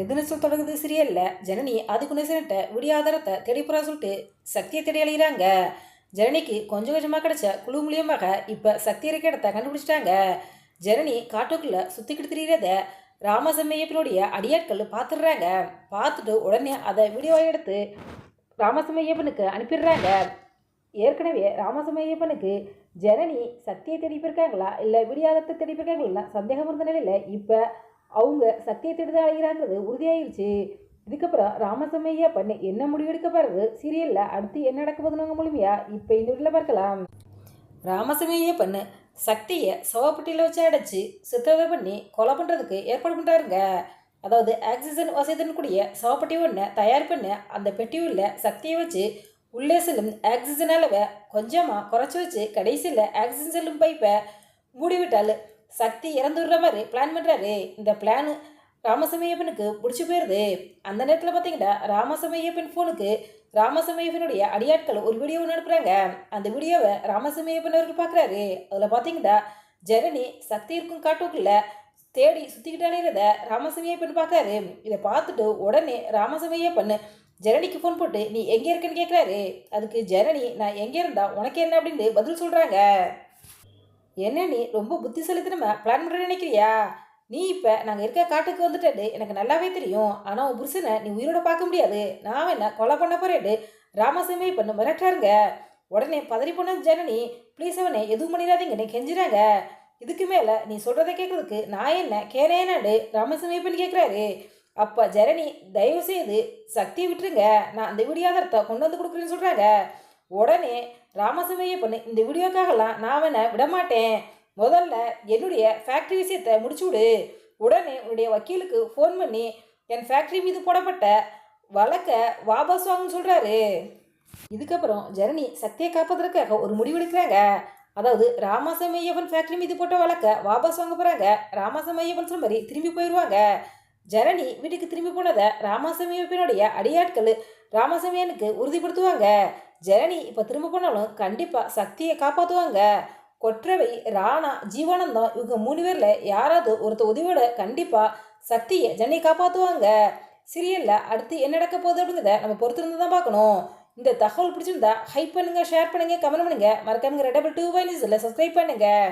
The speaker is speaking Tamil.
எதுன்னு சொல் தொடங்குது இல்லை. ஜனனி அதுக்கு நேசன்ட்ட விடிய ஆதாரத்தை தேடிப்புறா சொல்லிட்டு சக்தியை தேடி அழிகிறாங்க ஜனனிக்கு கொஞ்சம் கொஞ்சமாக கிடைச்ச குழு மூலியமாக இப்போ சக்தி இருக்க இடத்த கண்டுபிடிச்சிட்டாங்க. ஜனனி காட்டுக்குள்ளே சுற்றிக்கிட்டு திரியிறத ராமசம்மையப்பனுடைய அடியாட்கள் பார்த்துடுறாங்க பார்த்துட்டு உடனே அதை வீடியோ எடுத்து ராமசம்மையப்பனுக்கு அனுப்பிடுறாங்க. ஏற்கனவே ராமசமயப்பனுக்கு ஜனனி சக்தியை தேடி போயிருக்காங்களா? இல்லை விடியாதத்தை தேடி போயிருக்காங்களா? சந்தேகம் இருந்த நிலையில் இப்போ அவங்க சக்தியை தான் அழைகிறாங்கிறது உறுதியாயிருச்சு. இதுக்கப்புறம் ராமசமையா பண்ணி என்ன முடிவெடுக்க பாருது சீரியலில் அடுத்து என்ன நடக்க போதுன்னு முழுமையா இப்போ இந்த வீட்டில் பார்க்கலாம். ராமசமய்யா பண்ணு சக்தியை சவப்பட்டியில் வச்சு அடைச்சி சித்தவை பண்ணி கொலை பண்ணுறதுக்கு ஏற்பாடு பண்ணுறாருங்க அதாவது ஆக்சிஜன் வசதின்னு கூடிய சவப்பட்டி ஒன்று தயார் பண்ண அந்த பெட்டியுள்ள சக்தியை வச்சு உள்ளே செல்லும் ஆக்சிஜன் அளவை கொஞ்சமாக குறைச்சி வச்சு கடைசியில் ஆக்சிஜன் செல்லும் பைப்பை மூடிவிட்டால் சக்தி இறந்துடுற மாதிரி பிளான் பண்ணுறாரு இந்த பிளானு ராமசமயப்பனுக்கு பிடிச்சி போயிடுது அந்த நேரத்தில் பார்த்தீங்கன்னா ராமசமயப்பன் ஃபோனுக்கு ராமசமயப்பனுடைய அடியாட்கள் ஒரு வீடியோ ஒன்று அனுப்புகிறாங்க அந்த வீடியோவை ராமசமயப்பன் அவர்கள் பார்க்குறாரு அதில் பார்த்தீங்கன்னா ஜனனி சக்தி இருக்கும் காட்டுக்குள்ள தேடி சுற்றிக்கிட்டு ராமசமயப்பன் பார்க்குறாரு இதை பார்த்துட்டு உடனே ராமசமயப்பன் ஜனனிக்கு ஃபோன் போட்டு நீ எங்கே இருக்கேன்னு கேட்குறாரு அதுக்கு ஜனனி நான் எங்கே இருந்தா உனக்கு என்ன? அப்படின்னு பதில் சொல்கிறாங்க என்ன நீ ரொம்ப புத்திசாலித்தனமா பிளான் பண்ணுற நினைக்கிறியா? நீ இப்போ நாங்கள் இருக்க காட்டுக்கு வந்துட்டேன்னு எனக்கு நல்லாவே தெரியும். ஆனால் உன் புருஷனை நீ உயிரோட பார்க்க முடியாது. நான் என்ன கொலை பண்ண போறேடு ராமசாமி பண்ண மிரட்டாருங்க உடனே பதறி போன ஜனனி ப்ளீஸ் அவனே எதுவும் பண்ணிடாதீங்கன்னு கெஞ்சுறாங்க. இதுக்கு மேலே நீ சொல்கிறத கேட்குறதுக்கு நான் என்ன கேனேனாடு ராமசாமி பண்ணி கேட்குறாரு அப்போ ஜனனி தயவு செய்து சக்தியை விட்டுருங்க. நான் அந்த விடியாதாரத்தை கொண்டு வந்து கொடுக்குறேன்னு சொல்கிறாங்க உடனே ராமசமய பொண்ணு இந்த வீடியோக்காகலாம் நான் அவனை விடமாட்டேன். முதல்ல என்னுடைய ஃபேக்ட்ரி விஷயத்தை முடிச்சு விடு உடனே உன்னுடைய வக்கீலுக்கு ஃபோன் பண்ணி என் ஃபேக்ட்ரி மீது போடப்பட்ட வழக்கை வாபஸ் வாங்கன்னு சொல்கிறாரு இதுக்கப்புறம் ஜனனி சக்தியை காப்பதற்காக ஒரு முடிவு எடுக்கிறாங்க. அதாவது ராமசமயவன் ஃபேக்ட்ரி மீது போட்ட வழக்கை வாபஸ் வாங்க போகிறாங்க ராமசமயவன் சொன்ன மாதிரி திரும்பி போயிடுவாங்க ஜனனி வீட்டுக்கு திரும்பி போனதை ராமசமயப்பனுடைய அடியாட்கள் ராமசாமியனுக்கு உறுதிப்படுத்துவாங்க. ஜனனி இப்போ திரும்ப போனாலும் கண்டிப்பாக சக்தியை காப்பாற்றுவாங்க கொற்றவை ராணா ஜீவானந்தம் இவங்க மூணு பேரில் யாராவது ஒருத்த உதவியோட கண்டிப்பாக சக்தியை ஜனனி காப்பாற்றுவாங்க சீரியலில் அடுத்து என்ன நடக்க போகுது அப்படிங்கிறத நம்ம பொறுத்திருந்து தான் பார்க்கணும். இந்த தகவல் பிடிச்சிருந்தா ஹைப் பண்ணுங்கள் ஷேர் பண்ணுங்கள் கமெண்ட் பண்ணுங்கள் மறக்காம ரெட்டபிள் டூ பை நியூஸில் சப்ஸ்கிரைப் பண்ணுங்கள்